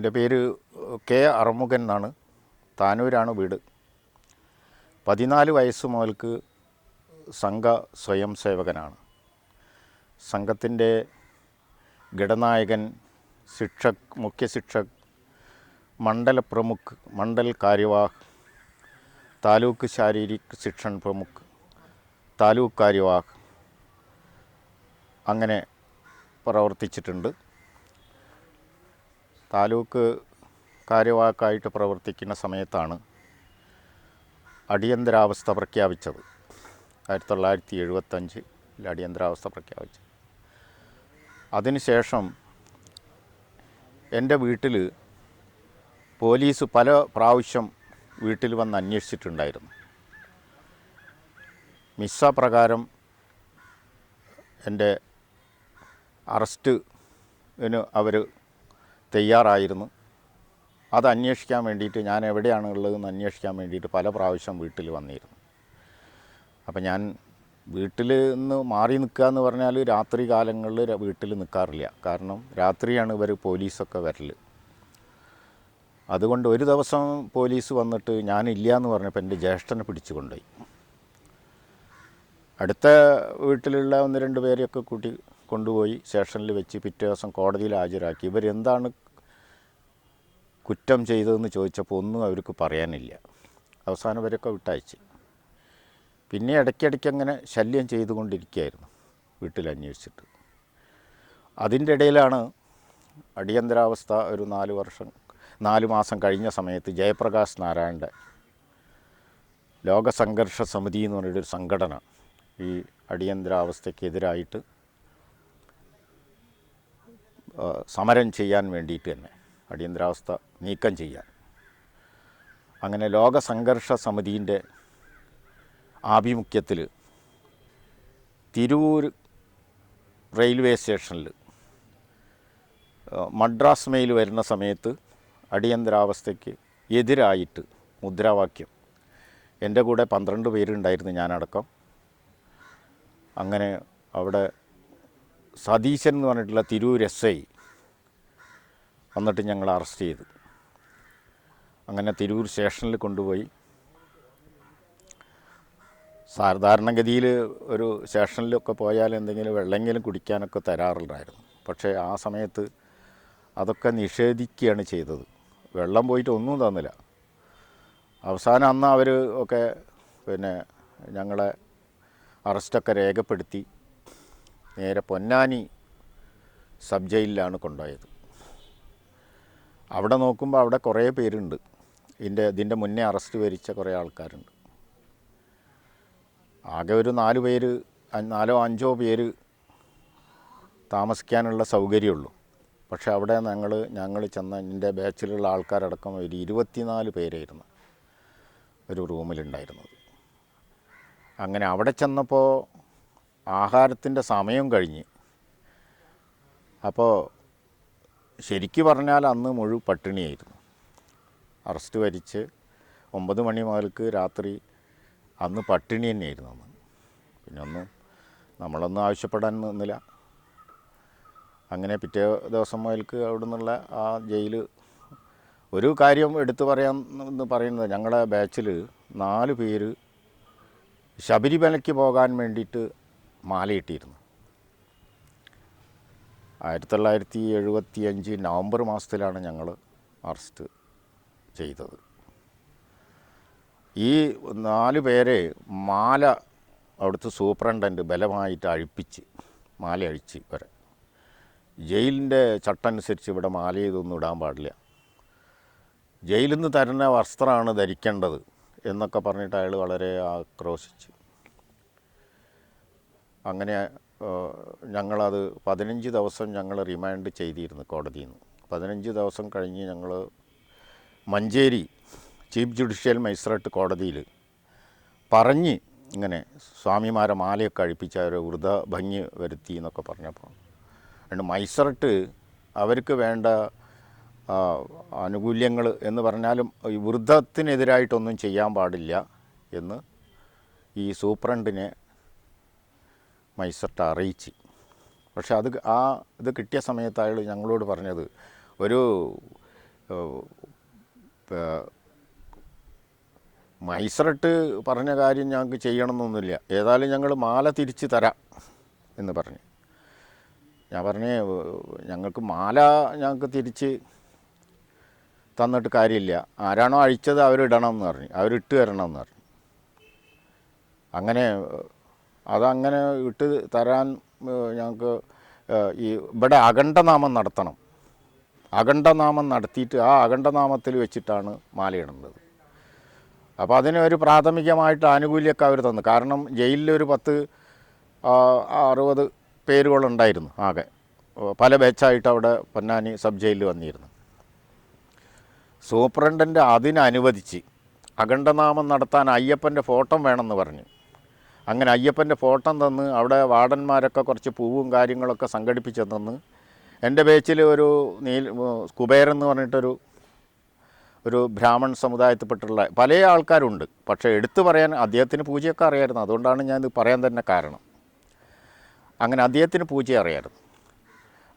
എന്റെ പേര് കെ അറുമുഖൻ എന്നാണ്. താനൂരാണ് വീട്. പതിനാല് വയസ്സ് മുതൽക്ക് സംഘ സ്വയം സേവകനാണ്. സംഘത്തിന്റെ ഘടനായകൻ ശിക്ഷക് മുഖ്യ ശിക്ഷക് മണ്ഡല പ്രമുഖ് മണ്ഡൽ കാര്യവാഹ് താലൂക്ക് ശാരീരിക് ശിക്ഷൺ പ്രമുഖ് താലൂക്ക് കാര്യവാഹ് അങ്ങനെ പ്രവർത്തിച്ചിട്ടുണ്ട്. താലൂക്ക് കാര്യവാക്കായിട്ട് പ്രവർത്തിക്കുന്ന സമയത്താണ് അടിയന്തരാവസ്ഥ പ്രഖ്യാപിച്ചത്. ആയിരത്തി തൊള്ളായിരത്തി എഴുപത്തഞ്ചിൽ അടിയന്തരാവസ്ഥ പ്രഖ്യാപിച്ചത്. അതിനുശേഷം എന്റെ വീട്ടിൽ പോലീസ് പല പ്രാവശ്യം വീട്ടിൽ വന്ന് അന്വേഷിച്ചിട്ടുണ്ടായിരുന്നു. മിസ്സ പ്രകാരം എന്റെ അറസ്റ്റിന് അവർ തയ്യാറായിരുന്നു. അത് അന്വേഷിക്കാൻ വേണ്ടിയിട്ട് ഞാൻ എവിടെയാണ് ഉള്ളതെന്ന് അന്വേഷിക്കാൻ വേണ്ടിയിട്ട് പല പ്രാവശ്യം വീട്ടിൽ വന്നിരുന്നു. അപ്പം ഞാൻ വീട്ടിൽ നിന്ന് മാറി നിൽക്കുക എന്ന് പറഞ്ഞാൽ രാത്രി കാലങ്ങളിൽ വീട്ടിൽ നിൽക്കാറില്ല. കാരണം രാത്രിയാണ് ഇവർ പോലീസൊക്കെ വരൽ. അതുകൊണ്ട് ഒരു ദിവസം പോലീസ് വന്നിട്ട് ഞാനില്ല എന്ന് പറഞ്ഞപ്പോൾ എന്റെ ജ്യേഷ്ഠനെ പിടിച്ചു കൊണ്ടുപോയി. അടുത്ത വീട്ടിലുള്ള ഒന്ന് രണ്ട് പേരെയൊക്കെ കൂട്ടി കൊണ്ടുപോയി സ്റ്റേഷനിൽ വെച്ച് പിറ്റേ ദിവസം കോടതിയിൽ ഹാജരാക്കി. ഇവരെന്താണ് കുറ്റം ചെയ്തതെന്ന് ചോദിച്ചപ്പോൾ ഒന്നും അവർക്ക് പറയാനില്ല. അവസാനം വരെയൊക്കെ വിട്ടയച്ച്. പിന്നെ ഇടയ്ക്കിടയ്ക്ക് അങ്ങനെ ശല്യം ചെയ്തുകൊണ്ടിരിക്കുകയായിരുന്നു വീട്ടിൽ അന്വേഷിച്ചിട്ട്. അതിന്റെ ഇടയിലാണ് അടിയന്തരാവസ്ഥ ഒരു നാല് വർഷം നാല് മാസം കഴിഞ്ഞ സമയത്ത് ജയപ്രകാശ് നാരായണന്റെ ലോകസംഘർഷ സമിതി എന്ന് പറഞ്ഞൊരു സംഘടന ഈ അടിയന്തരാവസ്ഥയ്ക്കെതിരായിട്ട് സമരം ചെയ്യാൻ വേണ്ടിയിട്ട് തന്നെ അടിയന്തരാവസ്ഥ നീക്കം ചെയ്യാൻ. അങ്ങനെ ലോക സംഘർഷ സമിതിന്റെ ആഭിമുഖ്യത്തിൽ തിരൂർ റെയിൽവേ സ്റ്റേഷനിൽ മദ്രാസ് മെയിൽ വരുന്ന സമയത്ത് അടിയന്തരാവസ്ഥയ്ക്ക് എതിരായിട്ട് മുദ്രാവാക്യം. എന്റെ കൂടെ പന്ത്രണ്ട് പേരുണ്ടായിരുന്നു ഞാനടക്കം. അങ്ങനെ അവിടെ സതീശൻ എന്ന് പറഞ്ഞിട്ടുള്ള തിരൂർ എസ് ഐ വന്നിട്ട് ഞങ്ങൾ അറസ്റ്റ് ചെയ്തു. അങ്ങനെ തിരൂർ സ്റ്റേഷനിൽ കൊണ്ടുപോയി. സാധാരണഗതിയിൽ ഒരു സ്റ്റേഷനിലൊക്കെ പോയാൽ എന്തെങ്കിലും വെള്ളമെങ്കിലും കുടിക്കാനൊക്കെ തരാറുണ്ടായിരുന്നു പക്ഷേ ആ സമയത്ത് അതൊക്കെ നിഷേധിക്കുകയാണ് ചെയ്തത്. വെള്ളം പോയിട്ട് ഒന്നും തന്നില്ല. അവസാനം അന്ന് അവർ ഒക്കെ പിന്നെ ഞങ്ങളെ അറസ്റ്റൊക്കെ രേഖപ്പെടുത്തി. നേരെ പൊന്നാനി സബ് ജയിലിലാണ് കൊണ്ടുപോയത്. അവിടെ നോക്കുമ്പോൾ അവിടെ കുറേ പേരുണ്ട്. ഇതിന്റെ ഇതിന്റെ മുന്നേ അറസ്റ്റ് വരിച്ച കുറേ ആൾക്കാരുണ്ട്. ആകെ ഒരു നാല് പേര് നാലോ അഞ്ചോ പേര് താമസിക്കാനുള്ള സൗകര്യമുള്ളൂ. പക്ഷേ അവിടെ ഞങ്ങൾ ഞങ്ങൾ ചെന്ന എന്റെ ബാച്ചിലുള്ള ആൾക്കാരടക്കം ഒരു ഇരുപത്തിനാല് പേരായിരുന്നു ഒരു റൂമിലുണ്ടായിരുന്നത്. അങ്ങനെ അവിടെ ചെന്നപ്പോൾ ആഹാരത്തിന്റെ സമയം കഴിഞ്ഞ്. അപ്പോൾ ശരിക്ക് പറഞ്ഞാൽ അന്ന് മുഴു പട്ടിണിയായിരുന്നു. അറസ്റ്റ് വരിച്ച് ഒമ്പത് മണി മുതൽക്ക് രാത്രി അന്ന് പട്ടിണി തന്നെയായിരുന്നു അന്ന്. പിന്നെ ഒന്നും നമ്മളൊന്നും ആവശ്യപ്പെടാൻ നിന്നില്ല. അങ്ങനെ പിറ്റേ ദിവസം മുതൽക്ക് അവിടെ നിന്നുള്ള ആ ജയിൽ ഒരു കാര്യം എടുത്തു പറയാൻ എന്ന് പറയുന്നത് ഞങ്ങളുടെ ബാച്ചിൽ നാല് പേര് ശബരിമലയ്ക്ക് പോകാൻ വേണ്ടിയിട്ട് മാലയിട്ടിരുന്നു ആയിരത്തി തൊള്ളായിരത്തി എഴുപത്തി അഞ്ച് നവംബർ മാസത്തിലാണ് ഞങ്ങൾ അറസ്റ്റ് ചെയ്തത്. ഈ നാല് പേരെ മാല അവിടുത്തെ സൂപ്രണ്ടന്റ് ബലമായിട്ട് അഴിപ്പിച്ച് മാല അഴിച്ച് വരെ ജയിലിന്റെ ചട്ടം അനുസരിച്ച് ഇവിടെ മാല ഇതൊന്നും ഇടാൻ പാടില്ല. ജയിലിൽ നിന്ന് തരുന്ന വസ്ത്രമാണ് ധരിക്കേണ്ടത് എന്നൊക്കെ പറഞ്ഞിട്ട് അയാൾ വളരെ ആക്രോശിച്ചു. അങ്ങനെ ഞങ്ങളത് പതിനഞ്ച് ദിവസം ഞങ്ങൾ റിമാൻഡ് ചെയ്തിരുന്നു കോടതിയിൽ നിന്ന്. പതിനഞ്ച് ദിവസം കഴിഞ്ഞ് ഞങ്ങൾ മഞ്ചേരി ചീഫ് ജുഡീഷ്യൽ മജിസ്ട്രേറ്റ് കോടതിയിൽ പറഞ്ഞ് ഇങ്ങനെ സ്വാമിമാരെ മാലയൊക്കെ അഴിപ്പിച്ച് അവർ വൃത ഭംഗി വരുത്തി എന്നൊക്കെ പറഞ്ഞപ്പോൾ രണ്ട് മൈസറട്ട് അവർക്ക് വേണ്ട ആനുകൂല്യങ്ങൾ എന്ന് പറഞ്ഞാലും ഈ വൃദ്ധത്തിനെതിരായിട്ടൊന്നും ചെയ്യാൻ പാടില്ല എന്ന് ഈ സൂപ്രണ്ടിനെ മൈസർട്ട് അറിയിച്ച് പക്ഷെ അത് ആ ഇത് കിട്ടിയ സമയത്ത് അയാൾ ഞങ്ങളോട് പറഞ്ഞത് ഒരു മൈസറട്ട് പറഞ്ഞ കാര്യം ഞങ്ങൾക്ക് ചെയ്യണമെന്നൊന്നുമില്ല. ഏതായാലും ഞങ്ങൾ മാല തിരിച്ച് തരാം. എന്ന് പറഞ്ഞു. ഞാൻ പറഞ്ഞേ ഞങ്ങൾക്ക് മാല ഞങ്ങൾക്ക് തിരിച്ച് തന്നിട്ട് കാര്യമില്ല. ആരാണോ അഴിച്ചത് അവരിടണം എന്ന് പറഞ്ഞു. അവരിട്ട് തരണം എന്ന് പറഞ്ഞു. അങ്ങനെ അതങ്ങനെ ഇട്ട് തരാൻ ഞങ്ങൾക്ക് ഈ ഇവിടെ അഖണ്ഡനാമം നടത്തണം. അഖണ്ഡനാമം നടത്തിയിട്ട് ആ അഖണ്ഡനാമത്തിൽ വെച്ചിട്ടാണ് മാലയിടുന്നത് അപ്പോൾ അതിന് ഒരു പ്രാഥമികമായിട്ട് ആനുകൂല്യമൊക്കെ അവർ തന്നു. കാരണം ജയിലിലൊരു പത്ത് ആ, അറുപത് പേരുകളുണ്ടായിരുന്നു ആകെ. പല ബാച്ചായിട്ട് അവിടെ പൊന്നാനി സബ് ജയിലിൽ വന്നിരുന്നു. സൂപ്രണ്ടന്റ് അതിനനുവദിച്ച് അഖണ്ഡനാമം നടത്താൻ അയ്യപ്പന്റെ ഫോട്ടോ വേണമെന്ന് പറഞ്ഞു അങ്ങനെ അയ്യപ്പന്റെ ഫോട്ടോ തന്ന് അവിടെ വാർഡന്മാരൊക്കെ കുറച്ച് പൂവും കാര്യങ്ങളൊക്കെ സംഘടിപ്പിച്ച് തന്ന്. എന്റെ ബേച്ചിൽ ഒരു നീൽ കുബേരൻ എന്ന് പറഞ്ഞിട്ടൊരു ഒരു ബ്രാഹ്മൺ സമുദായത്തിൽപ്പെട്ടുള്ള പല ആൾക്കാരുണ്ട്. പക്ഷേ എടുത്തു പറയാൻ അദ്ദേഹത്തിന് പൂജയൊക്കെ അറിയായിരുന്നു. അതുകൊണ്ടാണ് ഞാൻ ഇത് പറയാൻ തന്നെ കാരണം. അങ്ങനെ അദ്ദേഹത്തിന് പൂജ അറിയായിരുന്നു.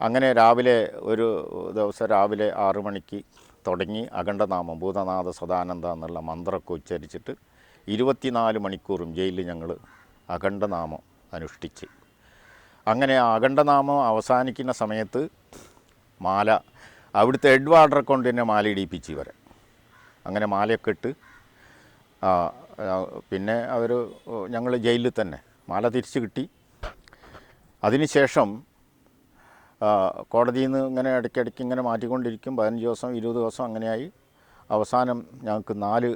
അങ്ങനെ രാവിലെ ഒരു ദിവസം രാവിലെ ആറു മണിക്ക് തുടങ്ങി അഖണ്ഡനാമം ഭൂതനാഥ സദാനന്ദ എന്നുള്ള മന്ത്രമൊക്കെ ഉച്ചരിച്ചിട്ട് ഇരുപത്തിനാല് മണിക്കൂറും ജയിലിൽ ഞങ്ങൾ അഖണ്ഡനാമം അനുഷ്ഠിച്ച്. അങ്ങനെ ആ അഖണ്ഡനാമം അവസാനിക്കുന്ന സമയത്ത് മാല അവിടുത്തെ എഡ്വാർഡറെ കൊണ്ട് തന്നെ മാല ഇടിയിപ്പിച്ച് ഇവരെ. അങ്ങനെ മാലയൊക്കെ ഇട്ട് പിന്നെ അവർ ഞങ്ങൾ ജയിലിൽ തന്നെ മാല തിരിച്ച് കിട്ടി. അതിനുശേഷം കോടതിയിൽ നിന്ന് ഇങ്ങനെ ഇടയ്ക്കിടയ്ക്ക് ഇങ്ങനെ മാറ്റിക്കൊണ്ടിരിക്കും. പതിനഞ്ച് ദിവസം ഇരുപത് ദിവസം അങ്ങനെയായി. അവസാനം ഞങ്ങൾക്ക് നാല്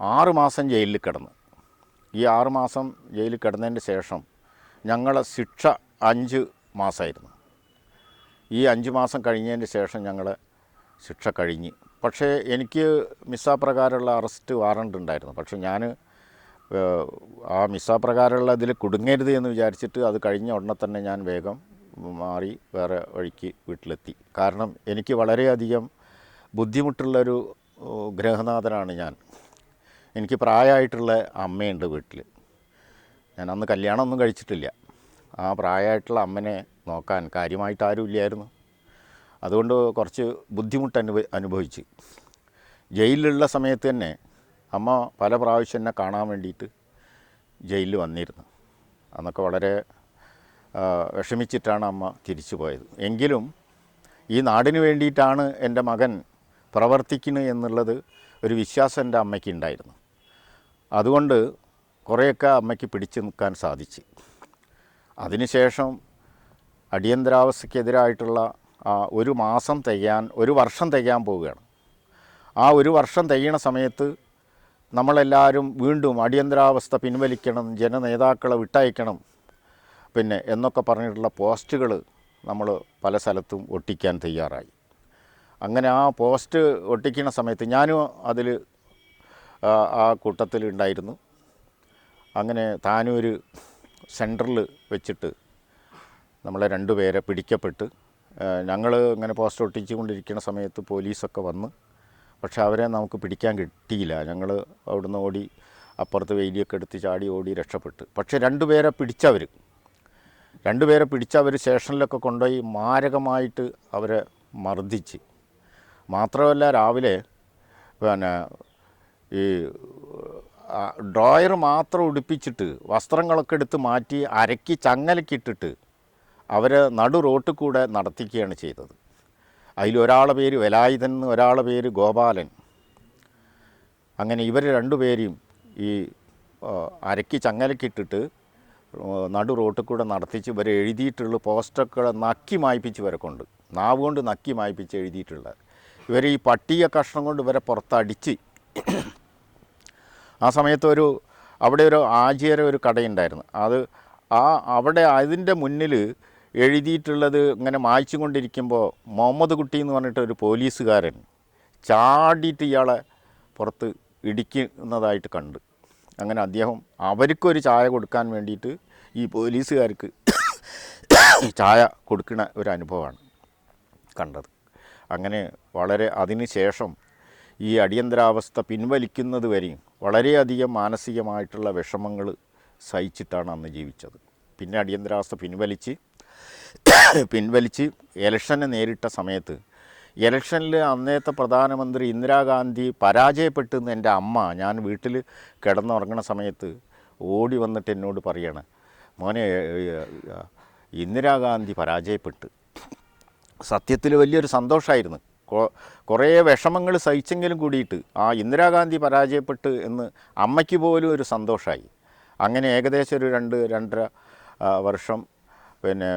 ആറ് മാസം ജയിലിൽ കിടന്നു. ഈ ആറുമാസം ജയിലിൽ കിടന്നതിന് ശേഷം ഞങ്ങളെ ശിക്ഷ അഞ്ച് മാസമായിരുന്നു. ഈ അഞ്ച് മാസം കഴിഞ്ഞതിന് ശേഷം ഞങ്ങൾ ശിക്ഷ കഴിഞ്ഞ്. പക്ഷേ എനിക്ക് മിസ്സാപ്രകാരമുള്ള അറസ്റ്റ് വാറണ്ട് ഉണ്ടായിരുന്നു. പക്ഷേ ഞാൻ ആ മിസ്സാപ്രകാരമുള്ള ഇതിൽ കുടുങ്ങരുത് എന്ന് വിചാരിച്ചിട്ട് അത് കഴിഞ്ഞ ഉടനെ തന്നെ ഞാൻ വേഗം മാറി വേറെ വഴിക്ക് വീട്ടിലെത്തി. കാരണം എനിക്ക് വളരെയധികം ബുദ്ധിമുട്ടുള്ളൊരു ഗ്രഹനാഥനാണ് ഞാൻ. എനിക്ക് പ്രായമായിട്ടുള്ള അമ്മയുണ്ട് വീട്ടിൽ ഞാൻ അന്ന് കല്യാണമൊന്നും കഴിച്ചിട്ടില്ല. ആ പ്രായമായിട്ടുള്ള അമ്മനെ നോക്കാൻ കാര്യമായിട്ട് ആരും ഇല്ലായിരുന്നു അതുകൊണ്ട് കുറച്ച് ബുദ്ധിമുട്ട് അനുഭവ അനുഭവിച്ച്. ജയിലിലുള്ള സമയത്ത് തന്നെ അമ്മ പല പ്രാവശ്യം എന്നെ കാണാൻ വേണ്ടിയിട്ട് ജയിലിൽ വന്നിരുന്നു. അന്നൊക്കെ വളരെ വിഷമിച്ചിട്ടാണ് അമ്മ തിരിച്ചു പോയത്. എങ്കിലും ഈ നാടിന് വേണ്ടിയിട്ടാണ് എന്റെ മകൻ പ്രവർത്തിക്കുന്നത് എന്നുള്ളത് ഒരു വിശ്വാസം എന്റെ അമ്മയ്ക്ക് ഉണ്ടായിരുന്നു. അതുകൊണ്ട് കുറേയൊക്കെ അമ്മയ്ക്ക് പിടിച്ചു നിൽക്കാൻ സാധിച്ചു. അതിനുശേഷം അടിയന്തരാവസ്ഥയ്ക്കെതിരായിട്ടുള്ള ഒരു മാസം തികയാൻ ഒരു വർഷം തികയാൻ പോവുകയാണ്. ആ ഒരു വർഷം തികയണ സമയത്ത് നമ്മളെല്ലാവരും വീണ്ടും അടിയന്തരാവസ്ഥ പിൻവലിക്കണം ജനനേതാക്കളെ വിട്ടയക്കണം പിന്നെ എന്നൊക്കെ പറഞ്ഞിട്ടുള്ള പോസ്റ്റുകൾ നമ്മൾ പല സ്ഥലത്തും ഒട്ടിക്കാൻ തയ്യാറായി. അങ്ങനെ ആ പോസ്റ്റ് ഒട്ടിക്കുന്ന സമയത്ത് ഞാനും അതിൽ ആ കൂട്ടത്തിൽ ഉണ്ടായിരുന്നു അങ്ങനെ താനൂർ സെന്ററിൽ വെച്ചിട്ട് നമ്മളെ രണ്ടുപേരെ പിടിക്കപ്പെട്ട് ഞങ്ങൾ ഇങ്ങനെ പോസ്റ്റ് ഒട്ടിച്ചു കൊണ്ടിരിക്കുന്ന സമയത്ത് പോലീസൊക്കെ വന്ന് പക്ഷെ അവരെ നമുക്ക് പിടിക്കാൻ കിട്ടിയില്ല. ഞങ്ങൾ അവിടുന്ന് ഓടി അപ്പുറത്ത് വെയിലിയൊക്കെ എടുത്ത് ചാടി ഓടി രക്ഷപ്പെട്ട്. പക്ഷെ രണ്ടുപേരെ പിടിച്ചവർ രണ്ടുപേരെ പിടിച്ചവർ സ്റ്റേഷനിലൊക്കെ കൊണ്ടുപോയി മാരകമായിട്ട് അവരെ മർദ്ദിച്ച്. മാത്രമല്ല രാവിലെ പിന്നെ ഈ ഡ്രോയർ മാത്രം ഉടുപ്പിച്ചിട്ട് വസ്ത്രങ്ങളൊക്കെ എടുത്ത് മാറ്റി അരക്കി ചങ്ങലക്കിട്ടിട്ട് അവർ നടു റോട്ടിൽ കൂടെ നടത്തിക്കുകയാണ് ചെയ്തത്. അതിലൊരാളെ പേര് വേലായുധൻ ഒരാളെ പേര് ഗോപാലൻ. അങ്ങനെ ഇവർ രണ്ടുപേരെയും ഈ അരക്കി ചങ്ങലക്കിട്ടിട്ട് നടു റോട്ടിൽ കൂടെ നടത്തിച്ച് ഇവരെ എഴുതിയിട്ടുള്ള പോസ്റ്റൊക്കെ നക്കി മായ്പ്പിച്ച് ഇവരെ കൊണ്ട് നാവ് കൊണ്ട് നക്കി മായ്പ്പിച്ച് എഴുതിയിട്ടുള്ള. ഇവർ ഈ പട്ടിയ കഷ്ണം കൊണ്ട് ഇവരെ പുറത്തടിച്ച് ആ സമയത്ത് ഒരു അവിടെ ഒരു ആചിയര ഒരു കടയുണ്ടായിരുന്നു. അത് ആ അവിടെ അതിന്റെ മുന്നിൽ എഴുതിയിട്ടുള്ളത് ഇങ്ങനെ മായ്ച്ചു കൊണ്ടിരിക്കുമ്പോൾ മുഹമ്മദ് കുട്ടി എന്ന് പറഞ്ഞിട്ട് ഒരു പോലീസുകാരൻ ചാടിയിട്ട് ഇയാളെ പുറത്ത് ഇടിക്കുന്നതായിട്ട് കണ്ട്. അങ്ങനെ അദ്ദേഹം അവർക്കൊരു ചായ കൊടുക്കാൻ വേണ്ടിയിട്ട് ഈ പോലീസുകാർക്ക് ചായ കൊടുക്കുന്ന ഒരു അനുഭവമാണ് കണ്ടത്. അങ്ങനെ വളരെ അതിന് ശേഷം ഈ അടിയന്തരാവസ്ഥ പിൻവലിക്കുന്നത് വരെയും വളരെയധികം മാനസികമായിട്ടുള്ള വിഷമങ്ങൾ സഹിച്ചിട്ടാണ് അന്ന് ജീവിച്ചത്. പിന്നെ അടിയന്തരാവസ്ഥ പിൻവലിച്ച് പിൻവലിച്ച് ഇലക്ഷനെ നേരിട്ട സമയത്ത് ഇലക്ഷനിൽ അന്നത്തെ പ്രധാനമന്ത്രി ഇന്ദിരാഗാന്ധി പരാജയപ്പെട്ടെന്ന് എന്റെ അമ്മ ഞാൻ വീട്ടിൽ കിടന്നുറങ്ങണ സമയത്ത് ഓടി വന്നിട്ട് എന്നോട് പറയാണ് മോനെ ഇന്ദിരാഗാന്ധി പരാജയപ്പെട്ട്. സത്യത്തിൽ വലിയൊരു സന്തോഷമായിരുന്നു കുറേ വിഷമങ്ങൾ സഹിച്ചെങ്കിലും കൂടിയിട്ട് ആ ഇന്ദിരാഗാന്ധി പരാജയപ്പെട്ട് എന്ന് അമ്മയ്ക്ക് പോലും ഒരു സന്തോഷമായി അങ്ങനെ ഏകദേശം ഒരു രണ്ട് രണ്ടര വർഷം പിന്നെ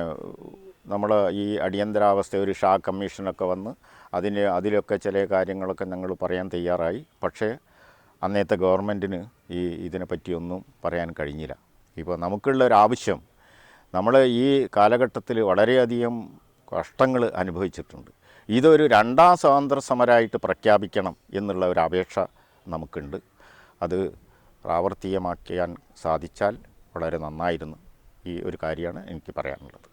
നമ്മൾ ഈ അടിയന്തരാവസ്ഥ ഒരു ഷാ കമ്മീഷനൊക്കെ വന്ന് അതിന് അതിലൊക്കെ ചില കാര്യങ്ങളൊക്കെ ഞങ്ങൾ പറയാൻ തയ്യാറായി. പക്ഷേ അന്നത്തെ ഗവൺമെന്റിന് ഈ ഇതിനെപ്പറ്റിയൊന്നും പറയാൻ കഴിഞ്ഞില്ല. ഇപ്പോൾ നമുക്കുള്ള ഒരു ആവശ്യം നമ്മൾ ഈ കാലഘട്ടത്തിൽ വളരെയധികം കഷ്ടങ്ങൾ അനുഭവിച്ചിട്ടുണ്ട്. ഇതൊരു രണ്ടാം സ്വാതന്ത്ര്യ സമരമായിട്ട് പ്രഖ്യാപിക്കണം എന്നുള്ള ഒരു അപേക്ഷ നമുക്കുണ്ട്. അത് പ്രാവർത്തികമാക്കാൻ സാധിച്ചാൽ വളരെ നന്നായിരുന്നു ഈ ഒരു കാര്യമാണ് എനിക്ക് പറയാനുള്ളത്.